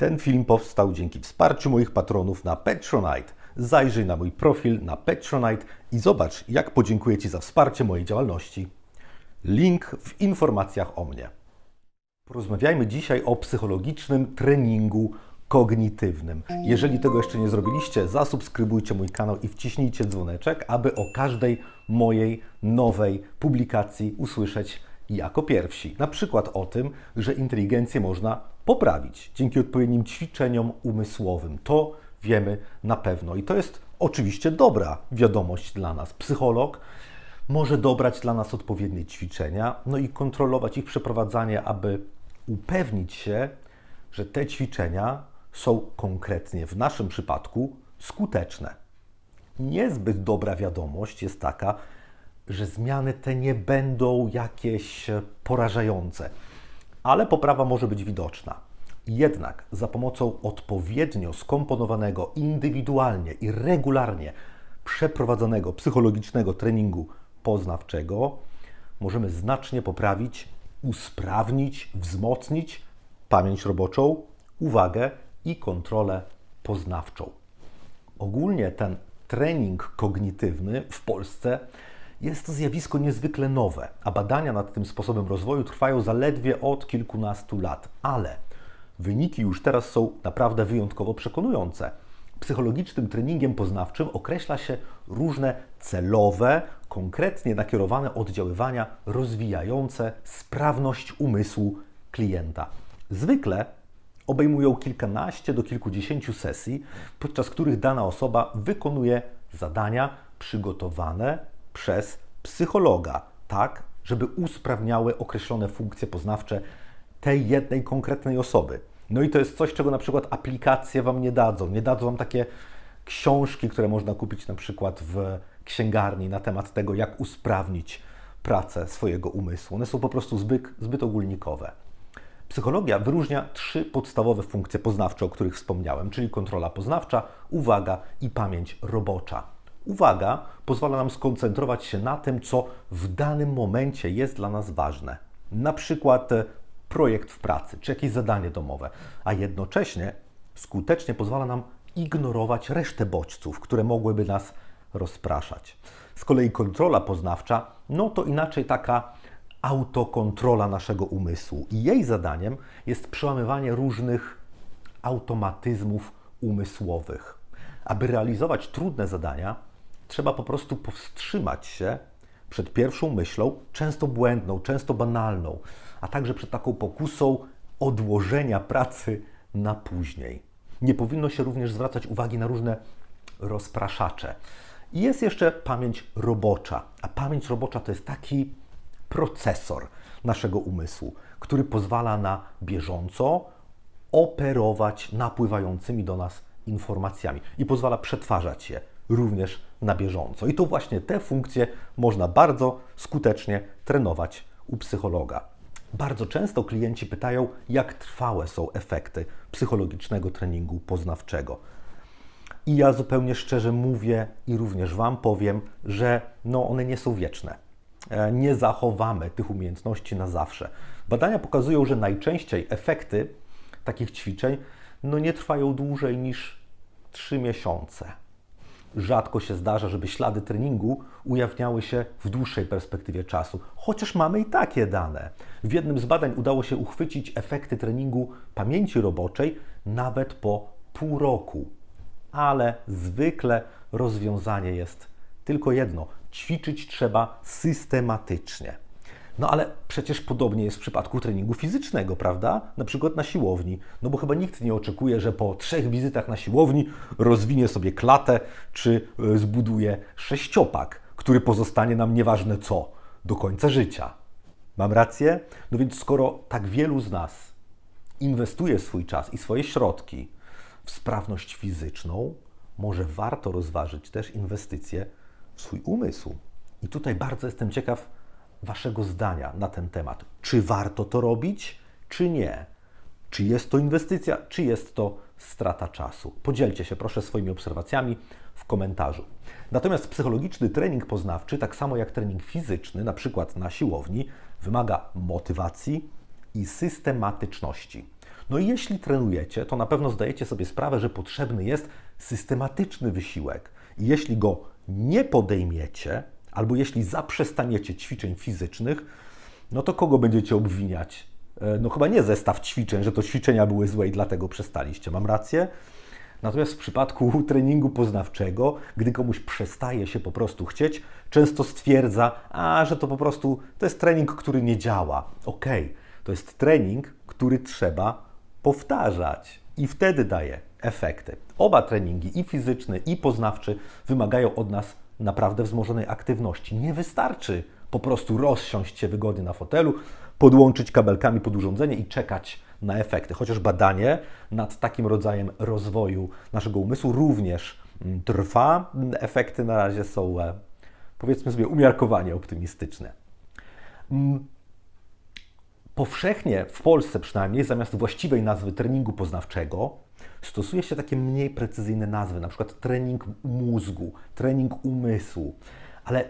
Ten film powstał dzięki wsparciu moich patronów na Patronite. Zajrzyj na mój profil na Patronite i zobacz, jak podziękuję Ci za wsparcie mojej działalności. Link w informacjach o mnie. Porozmawiajmy dzisiaj o psychologicznym treningu kognitywnym. Jeżeli tego jeszcze nie zrobiliście, zasubskrybujcie mój kanał i wciśnijcie dzwoneczek, aby o każdej mojej nowej publikacji usłyszeć jako pierwsi. Na przykład o tym, że inteligencję można poprawić dzięki odpowiednim ćwiczeniom umysłowym. To wiemy na pewno i to jest oczywiście dobra wiadomość dla nas. Psycholog może dobrać dla nas odpowiednie ćwiczenia, no i kontrolować ich przeprowadzanie, aby upewnić się, że te ćwiczenia są konkretnie w naszym przypadku skuteczne. Niezbyt dobra wiadomość jest taka, że zmiany te nie będą jakieś porażające, ale poprawa może być widoczna. Jednak za pomocą odpowiednio skomponowanego, indywidualnie i regularnie przeprowadzonego psychologicznego treningu poznawczego możemy znacznie poprawić, usprawnić, wzmocnić pamięć roboczą, uwagę i kontrolę poznawczą. Ogólnie ten trening kognitywny w Polsce jest to zjawisko niezwykle nowe, a badania nad tym sposobem rozwoju trwają zaledwie od kilkunastu lat, ale wyniki już teraz są naprawdę wyjątkowo przekonujące. Psychologicznym treningiem poznawczym określa się różne celowe, konkretnie nakierowane oddziaływania rozwijające sprawność umysłu klienta. Zwykle obejmują kilkanaście do kilkudziesięciu sesji, podczas których dana osoba wykonuje zadania przygotowane przez psychologa, tak, żeby usprawniały określone funkcje poznawcze tej jednej konkretnej osoby. No i to jest coś, czego na przykład aplikacje Wam nie dadzą. Nie dadzą Wam takie książki, które można kupić na przykład w księgarni na temat tego, jak usprawnić pracę swojego umysłu. One są po prostu zbyt, zbyt ogólnikowe. Psychologia wyróżnia trzy podstawowe funkcje poznawcze, o których wspomniałem, czyli kontrola poznawcza, uwaga i pamięć robocza. Uwaga pozwala nam skoncentrować się na tym, co w danym momencie jest dla nas ważne. Na przykład e, projekt w pracy czy jakieś zadanie domowe, a jednocześnie skutecznie pozwala nam ignorować resztę bodźców, które mogłyby nas rozpraszać. Z kolei kontrola poznawcza, no to inaczej taka autokontrola naszego umysłu. I jej zadaniem jest przełamywanie różnych automatyzmów umysłowych. Aby realizować trudne zadania, trzeba po prostu powstrzymać się przed pierwszą myślą, często błędną, często banalną, a także przed taką pokusą odłożenia pracy na później. Nie powinno się również zwracać uwagi na różne rozpraszacze. I jest jeszcze pamięć robocza. A pamięć robocza to jest taki procesor naszego umysłu, który pozwala na bieżąco operować napływającymi do nas informacjami i pozwala przetwarzać je również na bieżąco. I to właśnie te funkcje można bardzo skutecznie trenować u psychologa. Bardzo często klienci pytają, jak trwałe są efekty psychologicznego treningu poznawczego. I ja zupełnie szczerze mówię i również Wam powiem, że no, one nie są wieczne. E, nie zachowamy tych umiejętności na zawsze. Badania pokazują, że najczęściej efekty takich ćwiczeń no, nie trwają dłużej niż 3 miesiące. Rzadko się zdarza, żeby ślady treningu ujawniały się w dłuższej perspektywie czasu, chociaż mamy i takie dane. W jednym z badań udało się uchwycić efekty treningu pamięci roboczej nawet po pół roku. Ale zwykle rozwiązanie jest tylko jedno: ćwiczyć trzeba systematycznie. No ale przecież podobnie jest w przypadku treningu fizycznego, prawda? Na przykład na siłowni. No bo chyba nikt nie oczekuje, że po trzech wizytach na siłowni rozwinie sobie klatę czy e, zbuduje sześciopak, który pozostanie nam nieważne co do końca życia. Mam rację? No więc skoro tak wielu z nas inwestuje swój czas i swoje środki w sprawność fizyczną, może warto rozważyć też inwestycje w swój umysł. I tutaj bardzo jestem ciekaw, Waszego zdania na ten temat. Czy warto to robić, czy nie? Czy jest to inwestycja, czy jest to strata czasu? Podzielcie się proszę swoimi obserwacjami w komentarzu. Natomiast psychologiczny trening poznawczy, tak samo jak trening fizyczny, na przykład na siłowni, wymaga motywacji i systematyczności. No i jeśli trenujecie, to na pewno zdajecie sobie sprawę, że potrzebny jest systematyczny wysiłek. I jeśli go nie podejmiecie, albo jeśli zaprzestaniecie ćwiczeń fizycznych, no to kogo będziecie obwiniać? E, no chyba nie zestaw ćwiczeń, że to ćwiczenia były złe i dlatego przestaliście. Mam rację? Natomiast w przypadku treningu poznawczego, gdy komuś przestaje się po prostu chcieć, często stwierdza, a że to po prostu to jest trening, który nie działa. Okej, okay, to jest trening, który trzeba powtarzać i wtedy daje efekty. Oba treningi, i fizyczny, i poznawczy, wymagają od nas naprawdę wzmożonej aktywności. Nie wystarczy po prostu rozsiąść się wygodnie na fotelu, podłączyć kabelkami pod urządzenie i czekać na efekty. Chociaż badanie nad takim rodzajem rozwoju naszego umysłu również mm, trwa. Efekty na razie są, e, powiedzmy sobie, umiarkowanie optymistyczne. Mm, powszechnie w Polsce przynajmniej zamiast właściwej nazwy treningu poznawczego stosuje się takie mniej precyzyjne nazwy, na przykład trening mózgu, trening umysłu. Ale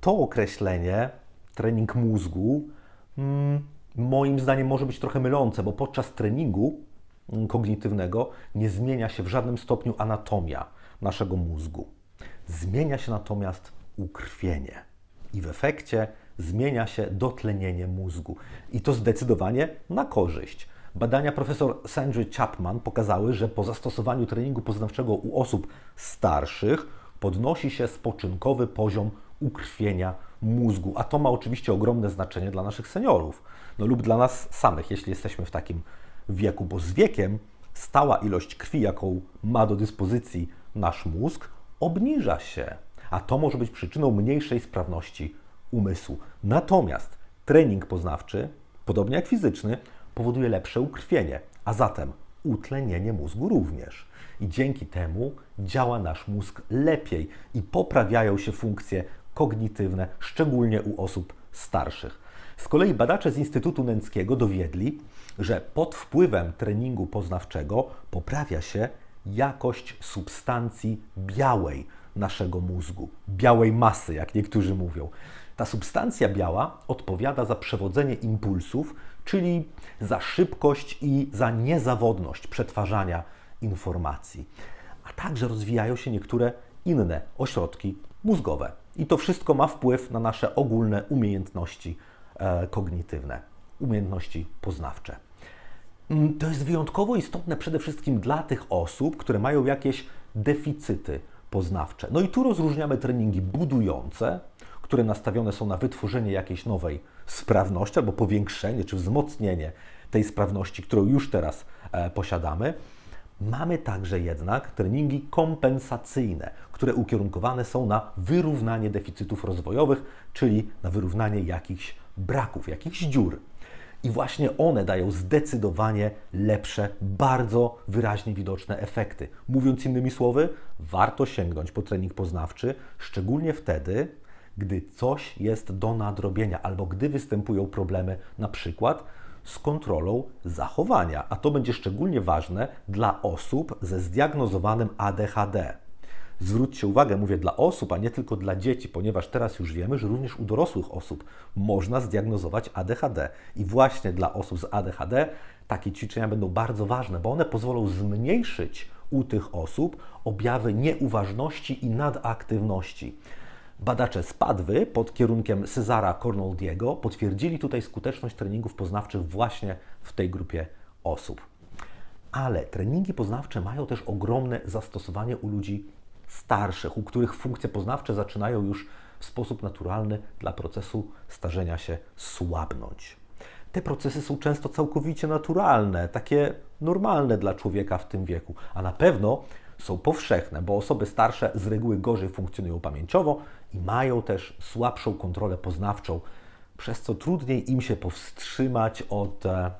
to określenie, trening mózgu, mm, moim zdaniem może być trochę mylące, bo podczas treningu mm, kognitywnego nie zmienia się w żadnym stopniu anatomia naszego mózgu. Zmienia się natomiast ukrwienie i w efekcie zmienia się dotlenienie mózgu. I to zdecydowanie na korzyść. Badania profesor Sandry Chapman pokazały, że po zastosowaniu treningu poznawczego u osób starszych podnosi się spoczynkowy poziom ukrwienia mózgu, a to ma oczywiście ogromne znaczenie dla naszych seniorów, no lub dla nas samych, jeśli jesteśmy w takim wieku, bo z wiekiem stała ilość krwi, jaką ma do dyspozycji nasz mózg, obniża się, a to może być przyczyną mniejszej sprawności umysłu. Natomiast trening poznawczy, podobnie jak fizyczny, powoduje lepsze ukrwienie, a zatem utlenienie mózgu również. I dzięki temu działa nasz mózg lepiej i poprawiają się funkcje kognitywne, szczególnie u osób starszych. Z kolei badacze z Instytutu Nęckiego dowiedli, że pod wpływem treningu poznawczego poprawia się jakość substancji białej naszego mózgu, białej masy, jak niektórzy mówią. Ta substancja biała odpowiada za przewodzenie impulsów, czyli za szybkość i za niezawodność przetwarzania informacji. A także rozwijają się niektóre inne ośrodki mózgowe. I to wszystko ma wpływ na nasze ogólne umiejętności e, kognitywne, umiejętności poznawcze. Mm, to jest wyjątkowo istotne przede wszystkim dla tych osób, które mają jakieś deficyty poznawcze. No i tu rozróżniamy treningi budujące, które nastawione są na wytworzenie jakiejś nowej sprawności albo powiększenie czy wzmocnienie tej sprawności, którą już teraz e, posiadamy. Mamy także jednak treningi kompensacyjne, które ukierunkowane są na wyrównanie deficytów rozwojowych, czyli na wyrównanie jakichś braków, jakichś dziur. I właśnie one dają zdecydowanie lepsze, bardzo wyraźnie widoczne efekty. Mówiąc innymi słowy, warto sięgnąć po trening poznawczy, szczególnie wtedy, gdy coś jest do nadrobienia albo gdy występują problemy, na przykład z kontrolą zachowania, a to będzie szczególnie ważne dla osób ze zdiagnozowanym ADHD. Zwróćcie uwagę, mówię dla osób, a nie tylko dla dzieci, ponieważ teraz już wiemy, że również u dorosłych osób można zdiagnozować ADHD. I właśnie dla osób z ADHD takie ćwiczenia będą bardzo ważne, bo one pozwolą zmniejszyć u tych osób objawy nieuważności i nadaktywności. Badacze z Padwy pod kierunkiem Cezara Cornoldiego potwierdzili tutaj skuteczność treningów poznawczych właśnie w tej grupie osób. Ale treningi poznawcze mają też ogromne zastosowanie u ludzi starszych, u których funkcje poznawcze zaczynają już w sposób naturalny dla procesu starzenia się słabnąć. Te procesy są często całkowicie naturalne, takie normalne dla człowieka w tym wieku, a na pewno są powszechne, bo osoby starsze z reguły gorzej funkcjonują pamięciowo i mają też słabszą kontrolę poznawczą, przez co trudniej im się powstrzymać od e,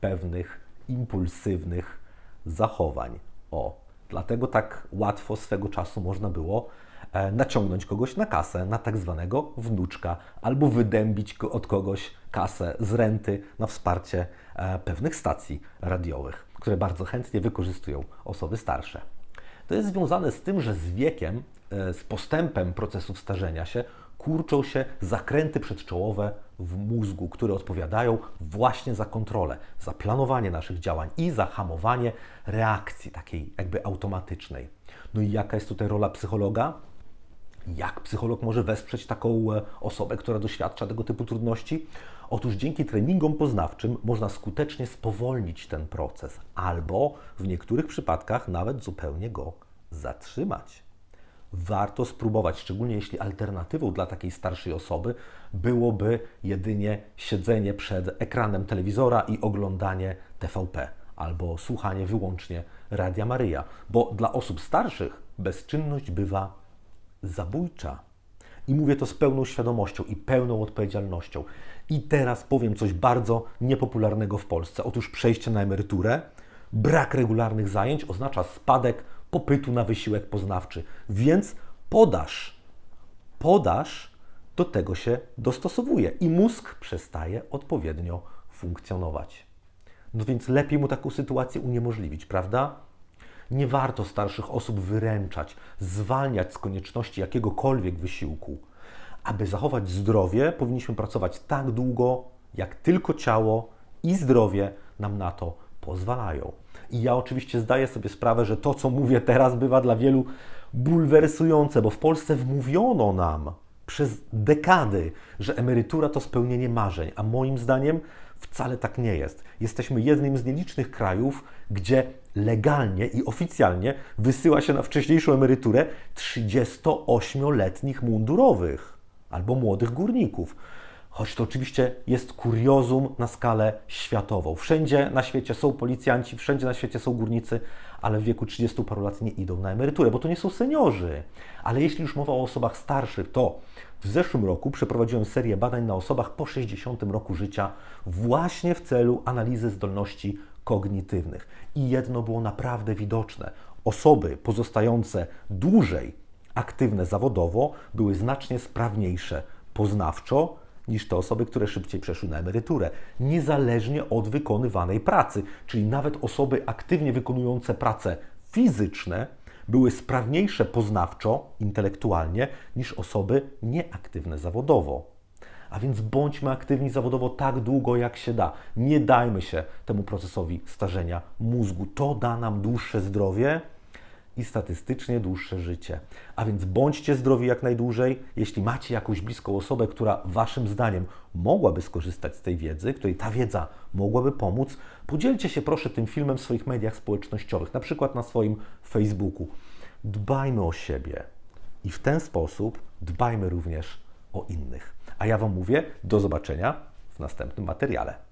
pewnych impulsywnych zachowań. O, dlatego tak łatwo swego czasu można było e, naciągnąć kogoś na kasę, na tak zwanego wnuczka, albo wydębić od kogoś kasę z renty na wsparcie e, pewnych stacji radiowych, które bardzo chętnie wykorzystują osoby starsze. To jest związane z tym, że z wiekiem, z postępem procesów starzenia się, kurczą się zakręty przedczołowe w mózgu, które odpowiadają właśnie za kontrolę, za planowanie naszych działań i za hamowanie reakcji takiej jakby automatycznej. No i jaka jest tutaj rola psychologa? Jak psycholog może wesprzeć taką e, osobę, która doświadcza tego typu trudności? Otóż dzięki treningom poznawczym można skutecznie spowolnić ten proces, albo w niektórych przypadkach nawet zupełnie go zatrzymać. Warto spróbować, szczególnie jeśli alternatywą dla takiej starszej osoby byłoby jedynie siedzenie przed ekranem telewizora i oglądanie TVP albo słuchanie wyłącznie Radia Maryja, bo dla osób starszych bezczynność bywa zabójcza. I mówię to z pełną świadomością i pełną odpowiedzialnością. I teraz powiem coś bardzo niepopularnego w Polsce. Otóż przejście na emeryturę, brak regularnych zajęć oznacza spadek popytu na wysiłek poznawczy, więc podaż, podaż do tego się dostosowuje i mózg przestaje odpowiednio funkcjonować. No więc lepiej mu taką sytuację uniemożliwić, prawda? Nie warto starszych osób wyręczać, zwalniać z konieczności jakiegokolwiek wysiłku. Aby zachować zdrowie, powinniśmy pracować tak długo, jak tylko ciało i zdrowie nam na to pozwalają. I ja oczywiście zdaję sobie sprawę, że to, co mówię teraz, bywa dla wielu bulwersujące, bo w Polsce wmówiono nam przez dekady, że emerytura to spełnienie marzeń, a moim zdaniem wcale tak nie jest. Jesteśmy jednym z nielicznych krajów, gdzie legalnie i oficjalnie wysyła się na wcześniejszą emeryturę 38-letnich mundurowych albo młodych górników. Choć to oczywiście jest kuriozum na skalę światową. Wszędzie na świecie są policjanci, wszędzie na świecie są górnicy, ale w wieku 30 paru lat nie idą na emeryturę, bo to nie są seniorzy. Ale jeśli już mowa o osobach starszych, to w zeszłym roku przeprowadziłem serię badań na osobach po 60 roku życia właśnie w celu analizy zdolności kognitywnych. I jedno było naprawdę widoczne. Osoby pozostające dłużej aktywne zawodowo były znacznie sprawniejsze poznawczo niż te osoby, które szybciej przeszły na emeryturę, niezależnie od wykonywanej pracy. Czyli nawet osoby aktywnie wykonujące prace fizyczne były sprawniejsze poznawczo, intelektualnie niż osoby nieaktywne zawodowo. A więc bądźmy aktywni zawodowo tak długo, jak się da. Nie dajmy się temu procesowi starzenia mózgu. To da nam dłuższe zdrowie i statystycznie dłuższe życie. A więc bądźcie zdrowi jak najdłużej. Jeśli macie jakąś bliską osobę, która Waszym zdaniem mogłaby skorzystać z tej wiedzy, której ta wiedza mogłaby pomóc, podzielcie się proszę tym filmem w swoich mediach społecznościowych, na przykład na swoim Facebooku. Dbajmy o siebie i w ten sposób dbajmy również o innych. A ja Wam mówię do zobaczenia w następnym materiale.